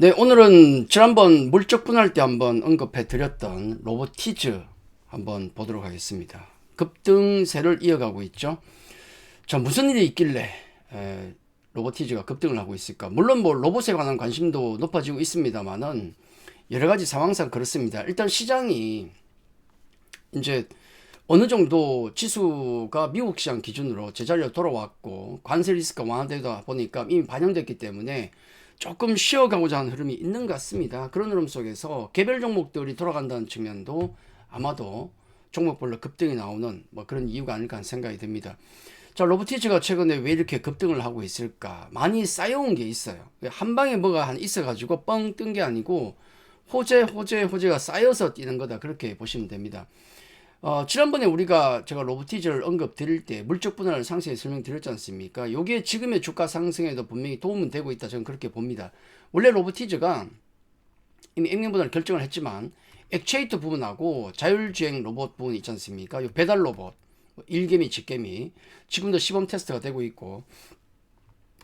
네, 오늘은 지난번 물적 분할 때 한번 언급해 드렸던 로보티즈 한번 보도록 하겠습니다. 급등세를 이어가고 있죠. 자, 무슨 일이 있길래 에, 로보티즈가 급등을 하고 있을까? 물론 뭐 로봇에 관한 관심도 높아지고 있습니다만은 여러 가지 상황상 그렇습니다. 일단 시장이 이제 어느 정도 지수가 미국 시장 기준으로 제자리로 돌아왔고 관세 리스크가 완화되다 보니까 이미 반영됐기 때문에 조금 쉬어가고자 하는 흐름이 있는 것 같습니다. 그런 흐름 속에서 개별 종목들이 돌아간다는 측면도 아마도 종목별로 급등이 나오는 뭐 그런 이유가 아닐까 하는 생각이 듭니다. 자, 로보티즈가 최근에 왜 이렇게 급등을 하고 있을까? 많이 쌓여온 게 있어요. 한 방에 뭐가 한 있어가지고 뻥 뜬 게 아니고 호재, 호재, 호재가 쌓여서 뛰는 거다. 그렇게 보시면 됩니다. 어, 지난번에 우리가 제가 로보티즈를 언급 드릴 때 물적 분할을 상세히 설명드렸지 않습니까? 요게 지금의 주가 상승에도 분명히 도움은 되고 있다. 저는 그렇게 봅니다. 원래 로보티즈가 이미 액면 분할 결정을 했지만 액체이터 부분하고 자율주행 로봇 부분 있지 않습니까? 요 배달 로봇, 일개미, 직개미 지금도 시범 테스트가 되고 있고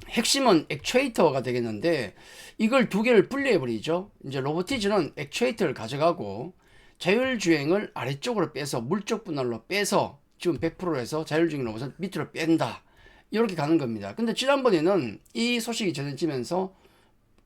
핵심은 액추에이터가 되겠는데 이걸 두 개를 분리해 버리죠. 이제 로보티즈는 액추에이터를 가져가고 자율주행을 아래쪽으로 빼서 물적 분할로 빼서 지금 100%에서 자율주행 로봇을 밑으로 뺀다. 이렇게 가는 겁니다. 근데 지난번에는 이 소식이 전해지면서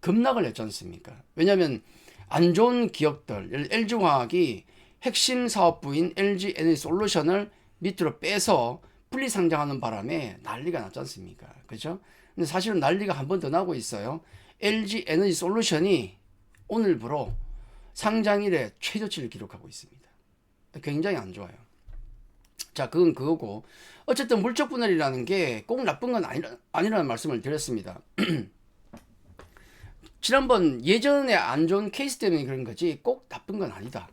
급락을 했지 않습니까? 왜냐하면 안 좋은 기업들, LG화학이 핵심 사업부인 LG 에너지 솔루션을 밑으로 빼서 분리 상장하는 바람에 난리가 났지 않습니까? 그죠? 근데 사실은 난리가 한 번 더 나고 있어요. LG 에너지 솔루션이 오늘부로 상장 일에 최저치를 기록하고 있습니다. 굉장히 안 좋아요. 자, 그건 그거고. 어쨌든 물적 분할이라는 게 꼭 나쁜 건 아니라, 아니라는 말씀을 드렸습니다. 지난번 예전에 안 좋은 케이스 때문에 그런 거지 꼭 나쁜 건 아니다.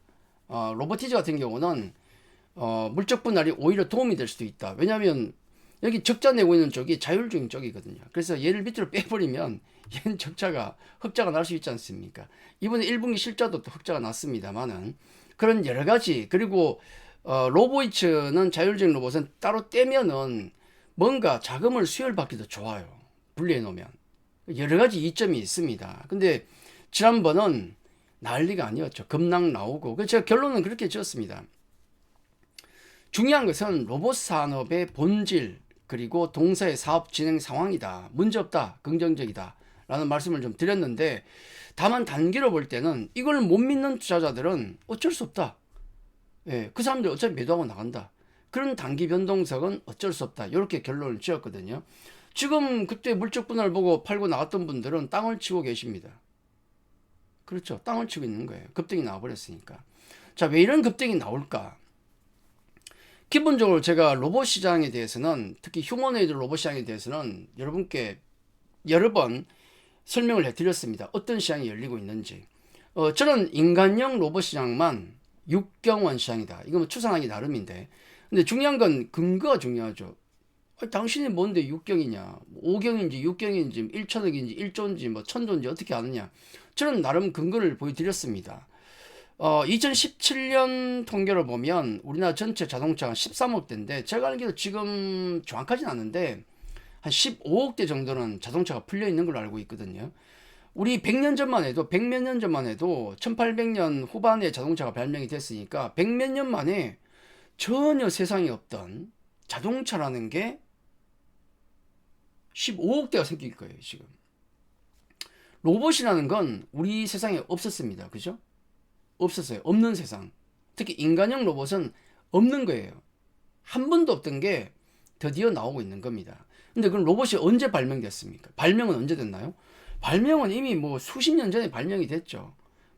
어, 로보티즈 같은 경우는 어, 물적 분할이 오히려 도움이 될 수도 있다. 왜냐하면 여기 적자 내고 있는 쪽이 자율주행 쪽이거든요. 그래서 얘를 밑으로 빼버리면 얘는 적자가 흑자가 날 수 있지 않습니까? 이번에 1분기 실자도 또 흑자가 났습니다만은 그런 여러 가지 그리고 어, 로보이츠는 자율주행 로봇은 따로 떼면은 뭔가 자금을 수혈 받기도 좋아요. 분리해 놓으면 여러 가지 이점이 있습니다. 근데 지난번은 난리가 아니었죠. 급락 나오고 그래서 제가 결론은 그렇게 지었습니다. 중요한 것은 로봇 산업의 본질 그리고 동사의 사업 진행 상황이다. 문제 없다. 긍정적이다. 라는 말씀을 좀 드렸는데 다만 단기로 볼 때는 이걸 못 믿는 투자자들은 어쩔 수 없다. 예, 그 사람들 어차피 매도하고 나간다. 그런 단기 변동성은 어쩔 수 없다. 이렇게 결론을 지었거든요. 지금 그때 물적 분할 보고 팔고 나갔던 분들은 땅을 치고 계십니다. 그렇죠. 땅을 치고 있는 거예요. 급등이 나와버렸으니까. 자, 왜 이런 급등이 나올까? 기본적으로 제가 로봇 시장에 대해서는 특히 휴머노이드 로봇 시장에 대해서는 여러분께 여러 번 설명을 해드렸습니다. 어떤 시장이 열리고 있는지. 어, 저는 인간형 로봇 시장만 육경원 시장이다. 이거 뭐 추산하기 나름인데. 근데 중요한 건 근거가 중요하죠. 아니, 당신이 뭔데 육경이냐? 5경인지 6경인지 1천억인지 1조인지 뭐 천조인지 어떻게 아느냐? 저는 나름 근거를 보여드렸습니다. 어, 2017년 통계를 보면 우리나라 전체 자동차가 13억 대인데 제가 알기로 지금 정확하진 않은데 한 15억 대 정도는 자동차가 풀려 있는 걸로 알고 있거든요. 우리 100년 전만 해도 100몇 년 전만 해도 1800년 후반에 자동차가 발명이 됐으니까 100몇 년 만에 전혀 세상에 없던 자동차라는 게 15억 대가 생길 거예요, 지금. 로봇이라는 건 우리 세상에 없었습니다. 그죠? 없었어요. 없는 세상. 특히 인간형 로봇은 없는 거예요. 한 번도 없던 게 드디어 나오고 있는 겁니다. 근데 그럼 로봇이 언제 발명됐습니까? 발명은 언제 됐나요? 발명은 이미 뭐 수십 년 전에 발명이 됐죠.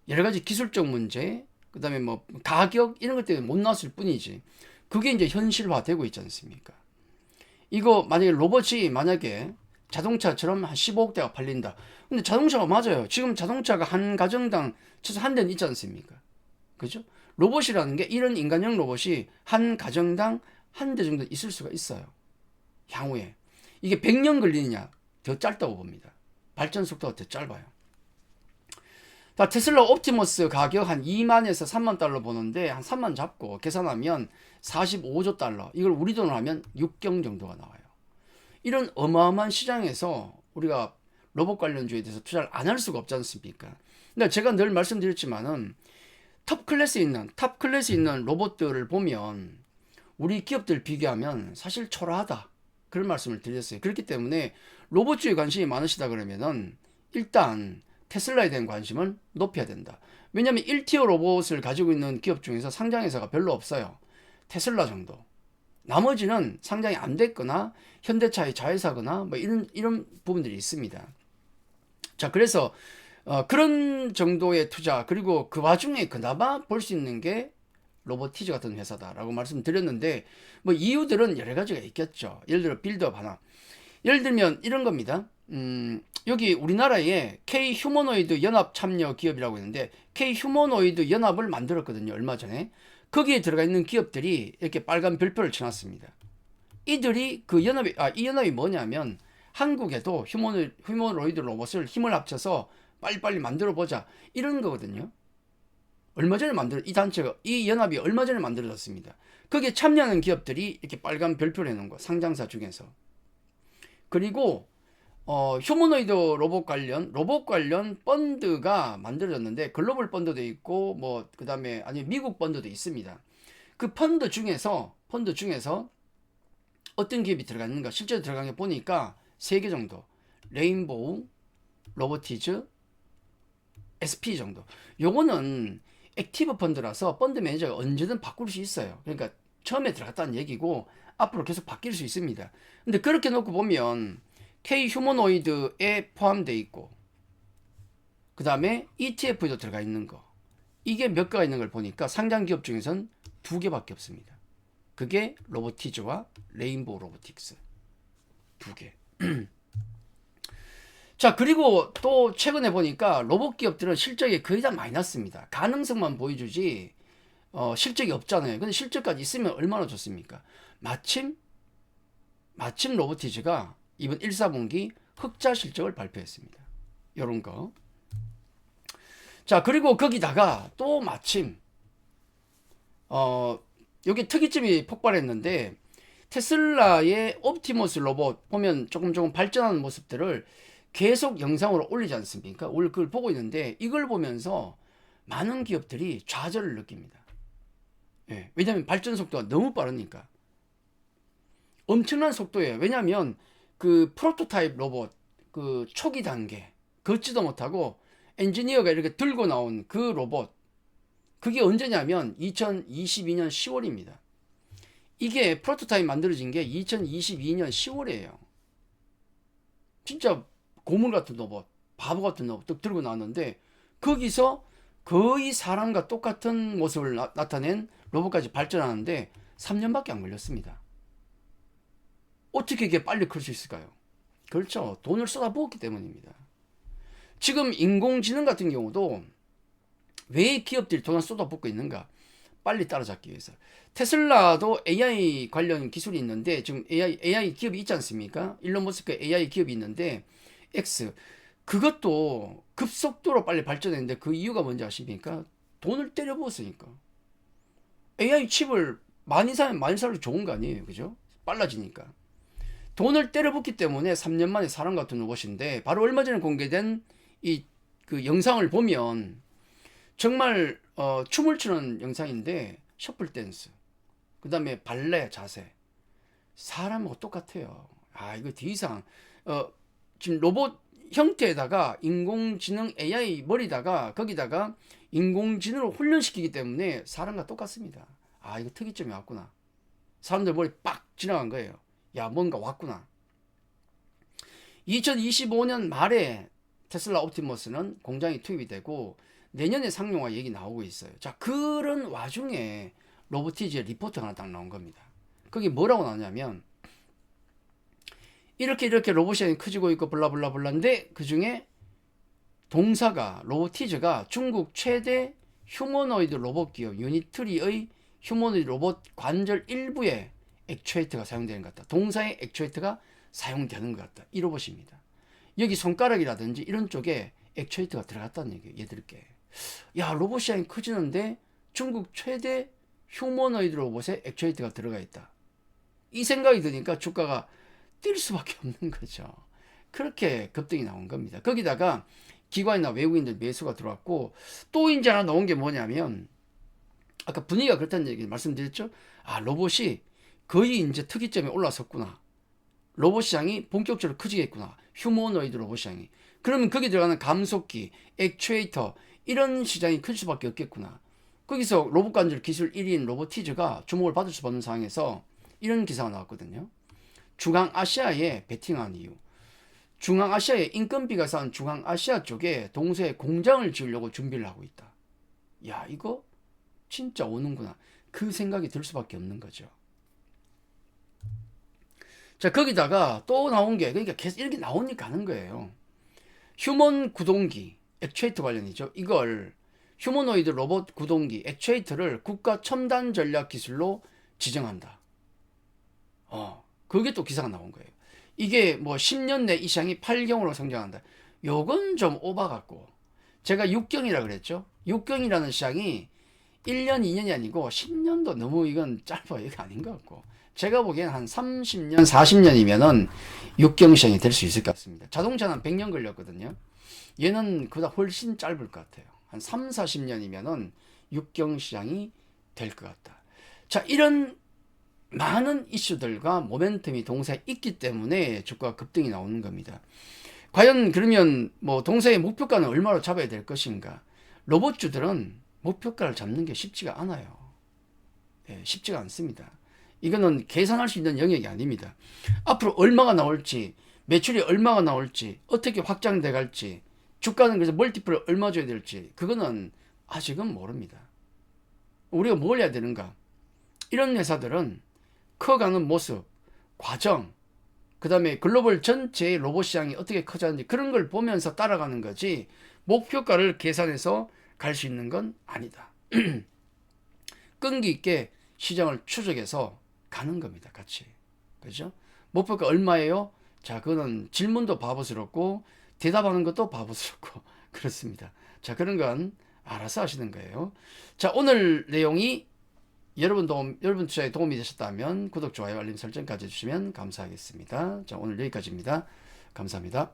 여러 가지 기술적 문제, 그 다음에 뭐 가격 이런 것 때문에 못 나왔을 뿐이지. 그게 이제 현실화되고 있지 않습니까? 이거 만약에 로봇이 만약에 자동차처럼 한 15억 대가 팔린다. 근데 자동차가 맞아요. 지금 자동차가 한 가정당 최소 한 대는 있지 않습니까? 그죠? 로봇이라는 게 이런 인간형 로봇이 한 가정당 한 대 정도 있을 수가 있어요. 향후에. 이게 100년 걸리느냐? 더 짧다고 봅니다. 발전 속도가 더 짧아요. 자, 테슬라 옵티머스 가격 한 2만에서 3만 달러 보는데 한 3만 잡고 계산하면 45조 달러. 이걸 우리 돈으로 하면 6경 정도가 나와요. 이런 어마어마한 시장에서 우리가 로봇 관련주에 대해서 투자를 안 할 수가 없지 않습니까? 근데 제가 늘 말씀드렸지만은 탑 클래스에 있는 탑 클래스에 있는 로봇들을 보면 우리 기업들 비교하면 사실 초라하다. 그런 말씀을 드렸어요. 그렇기 때문에 로봇주에 관심이 많으시다 그러면은 일단 테슬라에 대한 관심을 높여야 된다. 왜냐하면 1티어 로봇을 가지고 있는 기업 중에서 상장 회사가 별로 없어요. 테슬라 정도. 나머지는 상장이 안 됐거나 현대차의 자회사거나 뭐 이런 이런 부분들이 있습니다. 자, 그래서 어, 그런 정도의 투자 그리고 그 와중에 그나마 볼 수 있는 게 로보티즈 같은 회사다라고 말씀드렸는데 뭐 이유들은 여러 가지가 있겠죠. 예를 들어 빌드업 하나. 예를 들면 이런 겁니다. 음, 여기 우리나라에 K 휴머노이드 연합 참여 기업이라고 있는데 K 휴머노이드 연합을 만들었거든요. 얼마 전에. 거기에 들어가 있는 기업들이 이렇게 빨간 별표를 쳐놨습니다. 이들이 그 연합이 아, 이 연합이 뭐냐면 한국에도 휴머노, 휴머노이드 로봇을 힘을 합쳐서 빨리빨리 만들어 보자. 이런 거거든요. 얼마 전에 만들 이 단체가 이 연합이 얼마 전에 만들어졌습니다. 거기에 참여하는 기업들이 이렇게 빨간 별표를 해놓은 거 상장사 중에서 그리고 어, 휴머노이드 로봇 관련 로봇 관련 펀드가 만들어졌는데 글로벌 펀드도 있고 뭐 그다음에 아니 미국 펀드도 있습니다. 그 펀드 중에서 펀드 중에서 어떤 기업이 들어가 있는가 실제로 들어간 게 보니까 세 개 정도 레인보우 로보티즈 SP 정도 요거는 액티브 펀드라서 펀드 매니저가 언제든 바꿀 수 있어요. 그러니까 처음에 들어갔다는 얘기고 앞으로 계속 바뀔 수 있습니다. 근데 그렇게 놓고 보면 K 휴머노이드에 포함되어 있고 그 다음에 ETF에도 들어가 있는 거 이게 몇 개가 있는 걸 보니까 상장 기업 중에선 두 개밖에 없습니다. 그게 로보티즈와 레인보우 로보틱스 두 개. 자 그리고 또 최근에 보니까 로봇 기업들은 실적이 거의 다 마이너스입니다. 가능성만 보여주지 어, 실적이 없잖아요. 근데 실적까지 있으면 얼마나 좋습니까? 마침 마침 로보티즈가 이번 1, 4분기 흑자 실적을 발표했습니다. 요런 거. 자, 그리고 거기다가 또 마침, 어, 여기 특이점이 폭발했는데, 테슬라의 옵티머스 로봇 보면 조금 조금 발전하는 모습들을 계속 영상으로 올리지 않습니까? 오늘 그걸 보고 있는데, 이걸 보면서 많은 기업들이 좌절을 느낍니다. 예, 왜냐하면 발전 속도가 너무 빠르니까. 엄청난 속도예요. 왜냐하면 그 프로토타입 로봇 그 초기 단계 걷지도 못하고 엔지니어가 이렇게 들고 나온 그 로봇 그게 언제냐면 2022년 10월입니다. 이게 프로토타입 만들어진 게 2022년 10월이에요. 진짜 고물 같은 로봇, 바보 같은 로봇 딱 들고 나왔는데 거기서 거의 사람과 똑같은 모습을 나, 타낸 로봇까지 발전하는데 3년밖에 안 걸렸습니다. 어떻게 이게 빨리 클 수 있을까요? 그렇죠. 돈을 쏟아부었기 때문입니다. 지금 인공지능 같은 경우도 왜 기업들이 돈을 쏟아붓고 있는가? 빨리 따라잡기 위해서. 테슬라도 AI 관련 기술이 있는데 지금 AI, AI 기업이 있지 않습니까? 일론 머스크 AI 기업이 있는데 X 그것도 급속도로 빨리 발전했는데 그 이유가 뭔지 아십니까? 돈을 때려 부었으니까. AI 칩을 많이 사면 많이 살도 좋은 거 아니에요. 그죠? 빨라지니까. 돈을 때려붓기 때문에 3년 만에 사람 같은 로봇인데 바로 얼마 전에 공개된 이 그 영상을 보면 정말 어, 춤을 추는 영상인데 셔플 댄스 그 다음에 발레 자세 사람하고 똑같아요. 아 이거 더 이상 어, 지금 로봇 형태에다가 인공지능 AI 머리다가 거기다가 인공지능을 훈련시키기 때문에 사람과 똑같습니다. 아 이거 특이점이 왔구나. 사람들 머리 빡 지나간 거예요. 야, 뭔가 왔구나. 2025년 말에 테슬라 옵티머스는 공장이 투입이 되고 내년에 상용화 얘기 나오고 있어요. 자, 그런 와중에 로보티즈의 리포트가 하나 딱 나온 겁니다. 거기 뭐라고 나오냐면 이렇게 이렇게 로봇이 커지고 있고 블라블라블라인데 그 중에 동사가 로보티즈가 중국 최대 휴머노이드 로봇 기업 유니트리의 휴머노이드 로봇 관절 일부에 액추에이터가 사용되는 것 같다. 동사의 액추에이터가 사용되는 것 같다. 이 로봇입니다. 여기 손가락이라든지 이런 쪽에 액추에이터가 들어갔다는 얘기예요. 얘들께. 야, 로봇 시장이 커지는데 중국 최대 휴머노이드 로봇에 액추에이터가 들어가 있다. 이 생각이 드니까 주가가 뛸 수밖에 없는 거죠. 그렇게 급등이 나온 겁니다. 거기다가 기관이나 외국인들 매수가 들어왔고 또 이제 하나 나온 게 뭐냐면 아까 분위기가 그렇다는 얘기 말씀드렸죠. 아 로봇이 거의 이제 특이점에 올라섰구나. 로봇 시장이 본격적으로 커지겠구나. 휴머노이드 로봇 시장이. 그러면 거기 들어가는 감속기, 액추에이터 이런 시장이 클 수밖에 없겠구나. 거기서 로봇 관절 기술 1위인 로보티즈가 주목을 받을 수 없는 상황에서 이런 기사가 나왔거든요. 중앙아시아에 베팅한 이유. 중앙아시아에 인건비가 싼 중앙아시아 쪽에 동서에 공장을 지으려고 준비를 하고 있다. 야, 이거 진짜 오는구나. 그 생각이 들 수밖에 없는 거죠. 자, 거기다가 또 나온 게, 그러니까 계속 이렇게 나오니까 하는 거예요. 휴먼 구동기, 액추에이터 관련이죠. 이걸 휴머노이드 로봇 구동기, 액추에이터를 국가 첨단 전략 기술로 지정한다. 어, 그게 또 기사가 나온 거예요. 이게 뭐 10년 내이 시장이 8경으로 성장한다. 요건 좀 오바 같고. 제가 6경이라 그랬죠. 6경이라는 시장이 1년, 2년이 아니고 10년도 너무 이건 짧아요. 이거 아닌 것 같고. 제가 보기엔 한 30년, 40년이면은 6경 시장이 될 수 있을 것 같습니다. 자동차는 한 100년 걸렸거든요. 얘는 그보다 훨씬 짧을 것 같아요. 한 3, 40년이면은 6경 시장이 될 것 같다. 자, 이런 많은 이슈들과 모멘텀이 동사에 있기 때문에 주가 급등이 나오는 겁니다. 과연 그러면 뭐 동사의 목표가는 얼마로 잡아야 될 것인가? 로봇주들은 목표가를 잡는 게 쉽지가 않아요. 예, 쉽지가 않습니다. 이거는 계산할 수 있는 영역이 아닙니다. 앞으로 얼마가 나올지, 매출이 얼마가 나올지, 어떻게 확장돼 갈지, 주가는 그래서 멀티플을 얼마 줘야 될지, 그거는 아직은 모릅니다. 우리가 뭘 해야 되는가? 이런 회사들은 커가는 모습, 과정, 그 다음에 글로벌 전체의 로봇 시장이 어떻게 커졌는지 그런 걸 보면서 따라가는 거지 목표가를 계산해서 갈 수 있는 건 아니다. 끈기 있게 시장을 추적해서 가는 겁니다. 같이. 그죠? 목표가 얼마예요? 자, 그거는 질문도 바보스럽고 대답하는 것도 바보스럽고 그렇습니다. 자, 그런 건 알아서 하시는 거예요. 자, 오늘 내용이 여러분 도움, 여러분 투자에 도움이 되셨다면 구독, 좋아요, 알림 설정까지 해주시면 감사하겠습니다. 자, 오늘 여기까지입니다. 감사합니다.